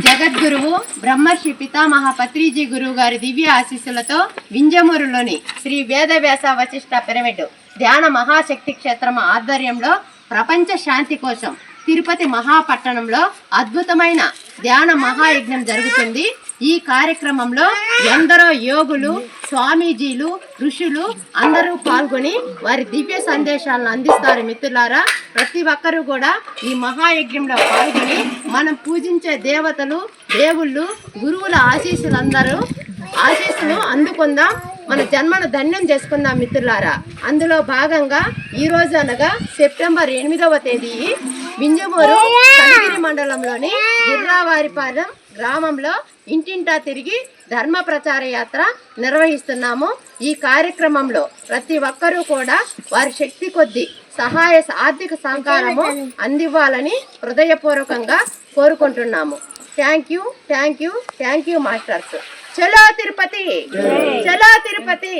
జగద్గురువు బ్రహ్మర్షి పితామహ పత్రిజీ గురువు గారి దివ్య ఆశీస్సులతో వింజమూరులోని శ్రీ వేదవ్యాస వశిష్ట పిరమిడ్ ధ్యాన మహాశక్తి క్షేత్రం ఆధ్వర్యంలో ప్రపంచ శాంతి కోసం తిరుపతి మహాపట్టణంలో అద్భుతమైన ధ్యాన మహాయజ్ఞం జరుగుతుంది. ఈ కార్యక్రమంలో ఎందరో యోగులు స్వామీజీలు ఋషులు అందరూ పాల్గొని వారి దివ్య సందేశాలను అందిస్తారు మిత్రులారా. ప్రతి ఒక్కరూ కూడా ఈ మహాయజ్ఞంలో పాల్గొని మనం పూజించే దేవతలు దేవుళ్ళు గురువుల ఆశీస్సులందరూ ఆశీస్సులు అందుకుందాం. మన జన్మను ధన్యం చేసుకుందాం మిత్రులారా. అందులో భాగంగా ఈ రోజు అనగా సెప్టెంబర్ ఎనిమిదవ తేదీ వింజమూరు కనిగిరి మండలంలోని గిర్రావారిపాలెం గ్రామంలో ఇంటింటా తిరిగి ధర్మ ప్రచార యాత్ర నిర్వహిస్తున్నాము. ఈ కార్యక్రమంలో ప్రతి ఒక్కరూ కూడా వారి శక్తి కొద్దీ సహాయ ఆర్థిక సహకారము అందివ్వాలని హృదయపూర్వకంగా కోరుకుంటున్నాము. Thank you thank you thank you masters. చలో తిరుపతి! చలో తిరుపతి!